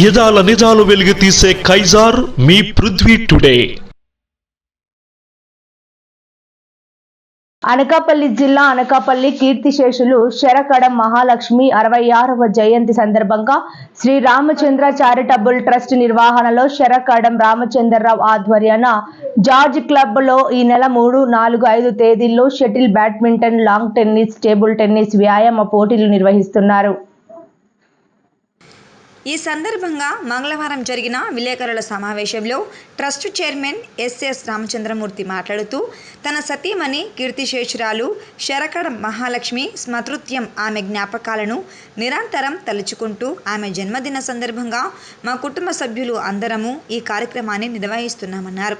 యదాల నిజాలు వెలుగు తీసే కైజార్ మీ పృథ్వీ టుడే. అనకాపల్లి జిల్లా అనకాపల్లి కీర్తిశేషులు శరకడం మహాలక్ష్మి అరవై ఆరవ జయంతి సందర్భంగా శ్రీ రామచంద్ర చారిటబుల్ ట్రస్ట్ నిర్వహణలో శరకడం రామచంద్రరావు ఆధ్వర్యాన జార్జ్ క్లబ్లో ఈ నెల మూడు నాలుగు ఐదు తేదీల్లో shuttle badminton lawn tennis table tennis వ్యాయామ పోటీలు నిర్వహిస్తున్నారు. ఈ సందర్భంగా మంగళవారం జరిగిన విలేకరుల సమావేశంలో ట్రస్ట్ చైర్మన్ ఎస్ఎస్ రామచంద్రమూర్తి మాట్లాడుతూ తన సతీమణి కీర్తిశేషురాలు శరకడ మహాలక్ష్మి స్మతృత్యం ఆమె జ్ఞాపకాలను నిరంతరం తలుచుకుంటూ ఆమె జన్మదిన సందర్భంగా మా కుటుంబ సభ్యులు అందరము ఈ కార్యక్రమాన్ని నిర్వహిస్తున్నామన్నారు.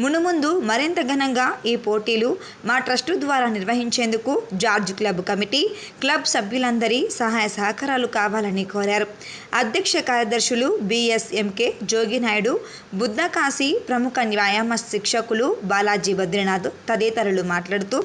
మునుముందు మరింత ఘనంగా ఈ పోటీలు మా ట్రస్టు ద్వారా నిర్వహించేందుకు జార్జ్ క్లబ్ కమిటీ క్లబ్ సభ్యులందరి సహాయ సహకారాలు కావాలని కోరారు. అధ్యక్ష కార్యదర్శులు బిఎస్ఎంకే జోగినాయుడు బుద్ధకాశీ ప్రముఖ వ్యాయామ శిక్షకులు బాలాజీ బద్రీనాథ్ తదితరులు మాట్లాడుతూ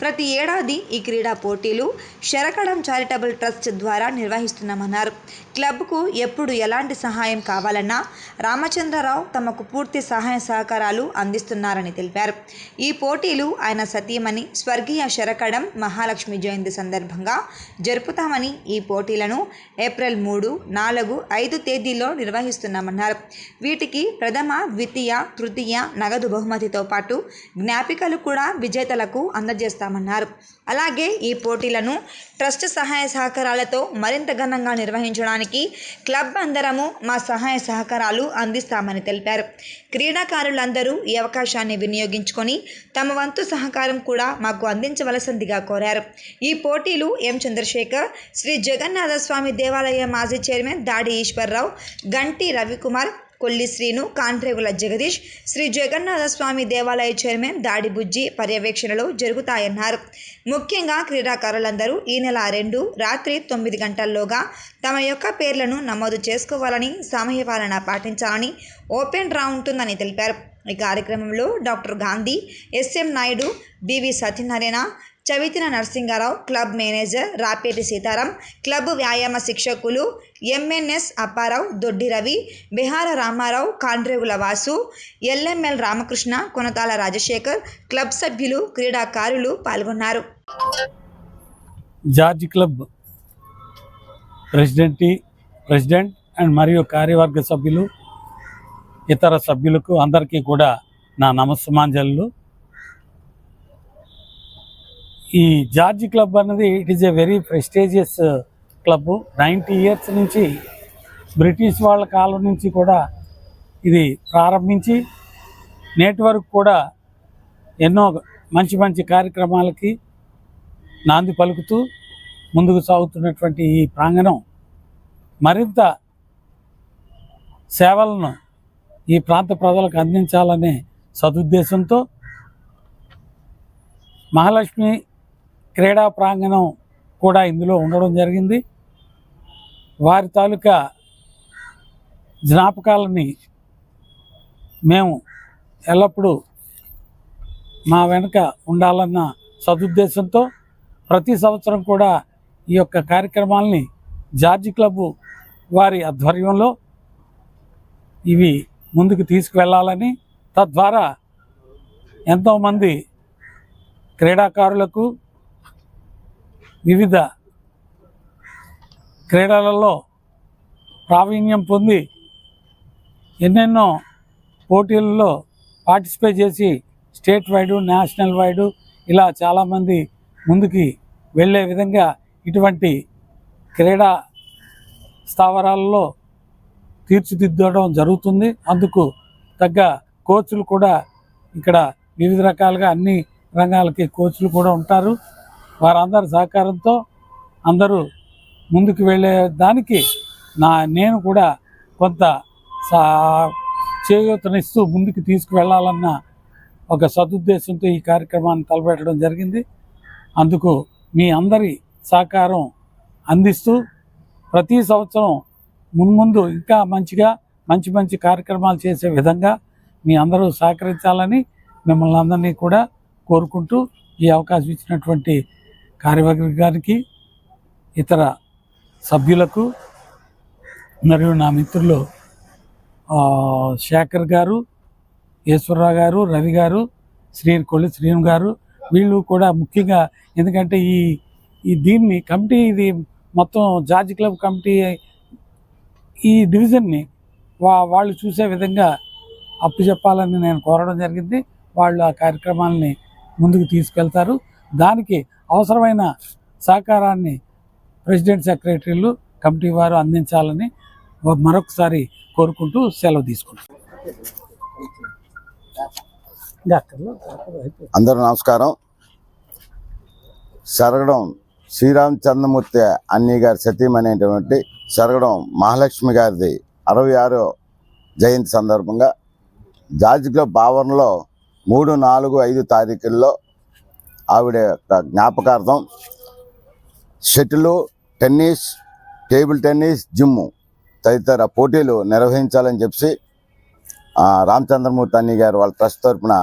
ప్రతి ఏడాది ఈ క్రీడా పోటీలు శరకడం చారిటబుల్ ట్రస్ట్ ద్వారా నిర్వహిస్తున్నామన్నారు. క్లబ్కు ఎప్పుడు ఎలాంటి సహాయం కావాలన్నా రామచంద్రరావు తమకు పూర్తి సహాయ సహకారాలు అందిస్తున్నారని తెలిపారు. ఈ పోటీలు ఆయన సతీమణి స్వర్గీయ శరకడం మహాలక్ష్మి జయంతి సందర్భంగా జరుపుతామని ఈ పోటీలను ఏప్రిల్ మూడు నాలుగు ఐదు తేదీల్లో నిర్వహిస్తున్నామన్నారు. వీటికి ప్రథమ ద్వితీయ తృతీయ నగదు బహుమతితో పాటు జ్ఞాపికలు కూడా విజేతలకు అందజేస్తారు చేస్తామన్నారు. అలాగే ఈ పోటీలను ట్రస్ట్ సహాయ సహకారాలతో మరింత ఘనంగా నిర్వహించడానికి క్లబ్ అందరము మా సహాయ సహకారాలు అందిస్తామని తెలిపారు. క్రీడాకారులందరూ ఈ అవకాశాన్ని వినియోగించుకొని తమ వంతు సహకారం కూడా మాకు అందించవలసిందిగా కోరారు. ఈ పోటీలు ఎం. చంద్రశేఖర్ శ్రీ జగన్నాథ స్వామి దేవాలయ మాజీ చైర్మన్ దాడి ఈశ్వర్రావు గంటి రవికుమార్ కొల్లి శ్రీను కాంట్రేగుల జగదీష్ శ్రీ జగన్నాథ స్వామి దేవాలయ చైర్మన్ దాడి బుజ్జి పర్యవేక్షణలో జరుగుతాయన్నారు. ముఖ్యంగా క్రీడాకారులందరూ ఈ నెల రెండు రాత్రి తొమ్మిది గంటల్లోగా తమ యొక్క పేర్లను నమోదు చేసుకోవాలని సమయపాలన పాటించాలని ఓపెన్ డ్రా ఉంటుందని తెలిపారు. ఈ కార్యక్రమంలో doctor Gandhi S M Naidu B V Satyanarayana Chavitina Narasingarao club manager Rapeti Sitaram club వ్యాయామ శిక్షకులు M N S Apparao Doddi Ravi Bihara Ramarao Kandregula Vasu L M L Ramakrishna Konathala Rajasekhar club సభ్యులు క్రీడాకారులు పాల్గొన్నారు. George club president president and మరియు కార్యవర్గ సభ్యులు ఇతర సభ్యులకు అందరికీ కూడా నా నమస్సమాంజలు. ఈ జార్జ్ క్లబ్ అన్నది it is a very prestigious club ninety years నుంచి బ్రిటిష్ వాళ్ళ కాలం నుంచి కూడా ఇది ప్రారంభించి నేటి వరకు కూడా ఎన్నో మంచి మంచి కార్యక్రమాలకి నాంది పలుకుతూ ముందుకు సాగుతున్నటువంటి ఈ ప్రాంగణం మరింత సేవలను ఈ ప్రాంత ప్రజలకు అందించాలనే సదుద్దేశంతో మహాలక్ష్మి క్రీడా ప్రాంగణం కూడా ఇందులో ఉండడం జరిగింది. వారి తాలూకా జ్ఞాపకాలని మేము ఎల్లప్పుడూ మా వెనుక ఉండాలన్న సదుద్దేశంతో ప్రతి సంవత్సరం కూడా ఈ యొక్క కార్యక్రమాల్ని జార్జి క్లబ్ వారి ఆధ్వర్యంలో ఇవి ముందుకు తీసుకువెళ్ళాలని తద్వారా ఎంతోమంది క్రీడాకారులకు వివిధ క్రీడలలో ప్రావీణ్యం పొంది ఎన్నెన్నో పోటీలలో పార్టిసిపేట్ చేసి స్టేట్ వైడు నేషనల్ వైడు ఇలా చాలామంది ముందుకి వెళ్ళే విధంగా ఇటువంటి క్రీడా స్థావరాలలో తీర్చిదిద్దడం జరుగుతుంది. అందుకు తగ్గ కోచ్లు కూడా ఇక్కడ వివిధ రకాలుగా అన్ని రంగాలకి కోచ్లు కూడా ఉంటారు. వారందరి సహకారంతో అందరూ ముందుకు వెళ్ళే దానికి నా నేను కూడా కొంత సా చేయూతనిస్తూ ముందుకు తీసుకువెళ్ళాలన్న ఒక సదుద్దేశంతో ఈ కార్యక్రమాన్ని తలపెట్టడం జరిగింది. అందుకు మీ అందరి సహకారం అందిస్తూ ప్రతి సంవత్సరం మున్ముందు ఇంకా మంచిగా మంచి మంచి కార్యక్రమాలు చేసే విధంగా మీ అందరూ సహకరించాలని మిమ్మల్ని అందరినీ కూడా కోరుకుంటూ ఈ అవకాశం ఇచ్చినటువంటి కార్యవర్గానికి ఇతర సభ్యులకు మరియు నా మిత్రులు శేఖర్ గారు ఈశ్వరరావు గారు రవి గారు శ్రీ కొల్లి శ్రీను గారు వీళ్ళు కూడా ముఖ్యంగా ఎందుకంటే ఈ ఈ దీన్ని కమిటీ ఇది మొత్తం జార్జ్ క్లబ్ కమిటీ ఈ డివిజన్ని వా వాళ్ళు చూసే విధంగా అప్పు చెప్పాలని నేను కోరడం జరిగింది. వాళ్ళు ఆ కార్యక్రమాలని ముందుకు తీసుకెళ్తారు. దానికి అవసరమైన సహకారాన్ని ప్రెసిడెంట్ సెక్రటరీలు కమిటీ వారు అందించాలని మరొకసారి కోరుకుంటూ సెలవు తీసుకుంటాం అందరూ నమస్కారం. సరగడం శ్రీరామచంద్రమూర్తి అన్ని గారి సతీమనేటువంటి సరగడం మహాలక్ష్మి గారిది అరవై ఆరో జయంతి సందర్భంగా జార్జ్ క్లబ్ మూడు నాలుగు ఐదు తారీఖుల్లో ఆవిడ యొక్క జ్ఞాపకార్థం shuttle tennis table tennis gym తదితర పోటీలు నిర్వహించాలని చెప్పి రామచంద్రమూర్తి అన్ని గారు వాళ్ళ ట్రస్ట్ తరఫున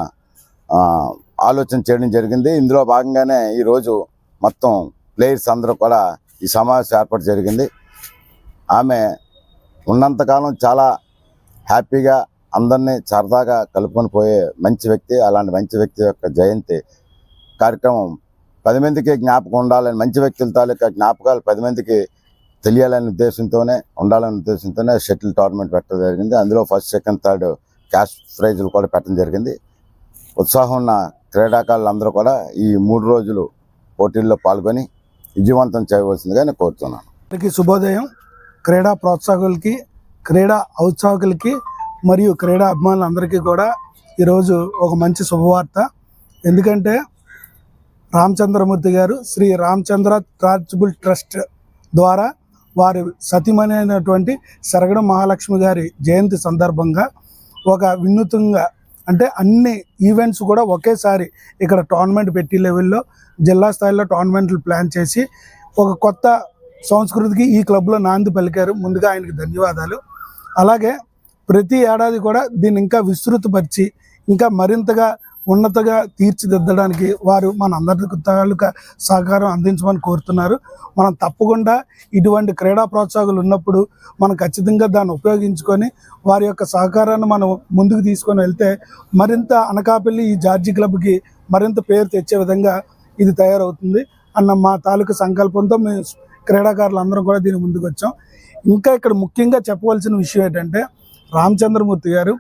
ఆలోచన చేయడం జరిగింది. ఇందులో భాగంగానే ఈరోజు మొత్తం ప్లేయర్స్ అందరూ కూడా ఈ సమావేశం ఏర్పాటు జరిగింది. ఆమె ఉన్నంతకాలం చాలా హ్యాపీగా అందరినీ సరదాగా కలుపుకొని పోయే మంచి వ్యక్తి అలాంటి మంచి వ్యక్తి యొక్క జయంతి కార్యక్రమం పది మందికి జ్ఞాపకం ఉండాలని మంచి వ్యక్తుల తాలూకా జ్ఞాపకాలు పది మందికి తెలియాలనే ఉద్దేశంతోనే ఉండాలనే ఉద్దేశంతోనే షటిల్ టోర్నమెంట్ పెట్టడం జరిగింది. అందులో ఫస్ట్ సెకండ్ థర్డ్ క్యాష్ ప్రైజులు కూడా పెట్టడం జరిగింది. ఉత్సాహం ఉన్న క్రీడాకారులు అందరూ కూడా ఈ మూడు రోజులు పోటీల్లో పాల్గొని విజయవంతం చేయవలసిందిగా నేను కోరుతున్నాను. అందరికీ శుభోదయం. క్రీడా ప్రోత్సాహకులకి క్రీడా ఔత్సాహకులకి మరియు క్రీడా అభిమానులందరికీ కూడా ఈరోజు ఒక మంచి శుభవార్త. ఎందుకంటే రామచంద్రమూర్తి గారు శ్రీ రామచంద్ర చారిటబుల్ ట్రస్ట్ ద్వారా వారి సతీమణి అయినటువంటి మహాలక్ష్మి గారి జయంతి సందర్భంగా ఒక వినూతంగా అంటే అన్ని ఈవెంట్స్ కూడా ఒకేసారి ఇక్కడ టోర్నమెంట్ పెట్టి లెవెల్లో జిల్లా స్థాయిలో టోర్నమెంట్లు ప్లాన్ చేసి ఒక కొత్త సంస్కృతికి ఈ క్లబ్లో నాంది పలికారు. ముందుగా ఆయనకి ధన్యవాదాలు. అలాగే ప్రతి ఏడాది కూడా దీన్ని ఇంకా విస్తృతపరిచి ఇంకా మరింతగా ఉన్నతగా తీర్చిదిద్దడానికి వారు మన అందరి తాలూకా సహకారం అందించమని కోరుతున్నారు. మనం తప్పకుండా ఇటువంటి క్రీడా ప్రోత్సాహకులు ఉన్నప్పుడు మనం ఖచ్చితంగా దాన్ని ఉపయోగించుకొని వారి యొక్క సహకారాన్ని మనం ముందుకు తీసుకొని వెళ్తే మరింత అనకాపల్లి ఈ జార్జి క్లబ్కి మరింత పేరు తెచ్చే విధంగా ఇది తయారవుతుంది. అన్న మా తాలూకా సంకల్పంతో మేము క్రీడాకారులు అందరం కూడా దీని ముందుకు వచ్చాం. ఇంకా ఇక్కడ ముఖ్యంగా చెప్పవలసిన విషయం ఏంటంటే రామచంద్రమూర్తి గారు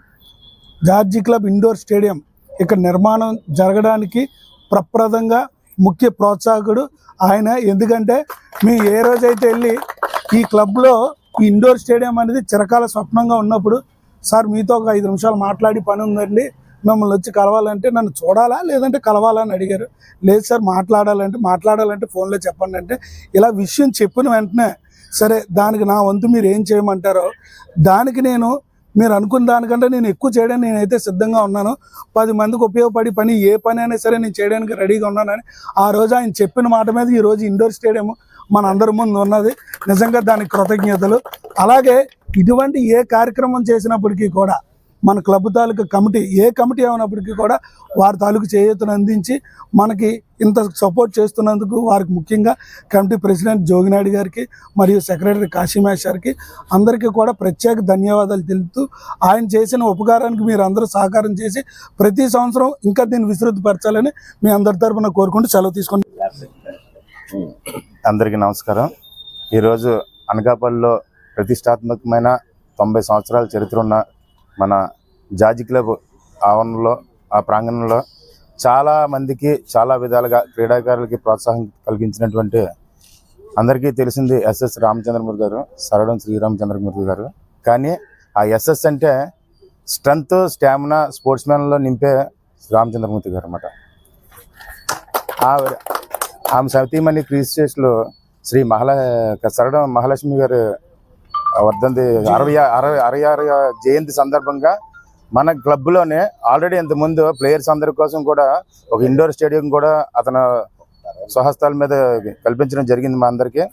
జార్జి క్లబ్ ఇండోర్ స్టేడియం ఇక్కడ నిర్మాణం జరగడానికి ప్రప్రదంగా ముఖ్య ప్రోత్సాహకుడు ఆయన. ఎందుకంటే మేము ఏ రోజైతే వెళ్ళి ఈ క్లబ్లో ఈ ఇండోర్ స్టేడియం అనేది చిరకాల స్వప్నంగా ఉన్నప్పుడు సార్ మీతో ఒక ఐదు నిమిషాలు మాట్లాడి పని ఉందండి మిమ్మల్ని వచ్చి కలవాలంటే నన్ను చూడాలా? లేదంటే కలవాలా? అని అడిగారు. లేదు సార్ మాట్లాడాలంటే మాట్లాడాలంటే ఫోన్లో చెప్పండి అంటే. ఇలా విషయం చెప్పిన వెంటనే సరే దానికి నా వంతు మీరు ఏం చేయమంటారో దానికి నేను మీరు అనుకున్న దానికంటే నేను ఎక్కువ చేయడానికి నేనైతే సిద్ధంగా ఉన్నాను. పది మందికి ఉపయోగపడి పని ఏ పని అయినా సరే నేను చేయడానికి రెడీగా ఉన్నానని ఆ రోజు ఆయన చెప్పిన మాట మీద ఈ రోజు ఇండోర్ స్టేడియం మన అందరి ముందు ఉన్నది. నిజంగా దానికి కృతజ్ఞతలు. అలాగే ఇటువంటి ఏ కార్యక్రమం చేసినప్పటికీ కూడా మన క్లబ్ తాలూకా కమిటీ ఏ కమిటీ అయినప్పటికీ కూడా వారి తాలూకు చేయూతను అందించి మనకి ఇంత సపోర్ట్ చేస్తున్నందుకు వారికి ముఖ్యంగా కమిటీ ప్రెసిడెంట్ జోగినాయుడు గారికి మరియు సెక్రటరీ కాశీమేష్ గారికి అందరికీ కూడా ప్రత్యేక ధన్యవాదాలు తెలుపుతూ ఆయన చేసిన ఉపకారానికి మీరు అందరూ సహకారం చేసి ప్రతి సంవత్సరం ఇంకా దీన్ని విస్తృతపరచాలని మీ అందరి తరఫున కోరుకుంటూ సెలవు తీసుకుని అందరికీ నమస్కారం. ఈరోజు అనకాపల్లిలో ప్రతిష్టాత్మకమైన తొంభై సంవత్సరాల చరిత్ర ఉన్న మన జాజి క్లబ్ ఆవరణలో ఆ ప్రాంగణంలో చాలా మందికి చాలా విధాలుగా క్రీడాకారులకి ప్రోత్సాహం కలిగించినటువంటి అందరికీ తెలిసింది ఎస్ఎస్ రామచంద్రమూర్తి గారు సరడం శ్రీరామచంద్రమూర్తి గారు. కానీ ఆ ఎస్ఎస్ అంటే స్ట్రెంగ్త్ స్టామినా స్పోర్ట్స్ మ్యాన్లో నింపే రామచంద్రమూర్తి గారు అనమాట ఆమె సతీమణి క్రీస్టేస్లో శ్రీ మహాల సరడం మహాలక్ష్మి గారు వర్ధంతి అరవై అరవై అరవై ఆరు జయంతి సందర్భంగా మన క్లబ్లోనే ఆల్రెడీ ఇంతకుముందు ప్లేయర్స్ అందరి కోసం కూడా ఒక ఇండోర్ స్టేడియం కూడా అతను స్వహస్తాల మీద కల్పించడం జరిగింది మా అందరికీ.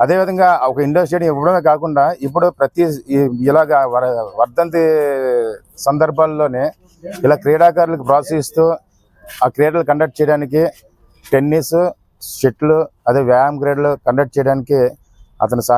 అదేవిధంగా ఒక ఇండోర్ స్టేడియం ఇవ్వడమే కాకుండా ఇప్పుడు ప్రతి ఇలాగా వర- వర్ధంతి సందర్భాల్లోనే ఇలా క్రీడాకారులకు ప్రోత్సహిస్తూ ఆ క్రీడలు కండక్ట్ చేయడానికి టెన్నిస్ షటిల్ అదే వ్యాయామ క్రీడలు కండక్ట్ చేయడానికి అతను సహ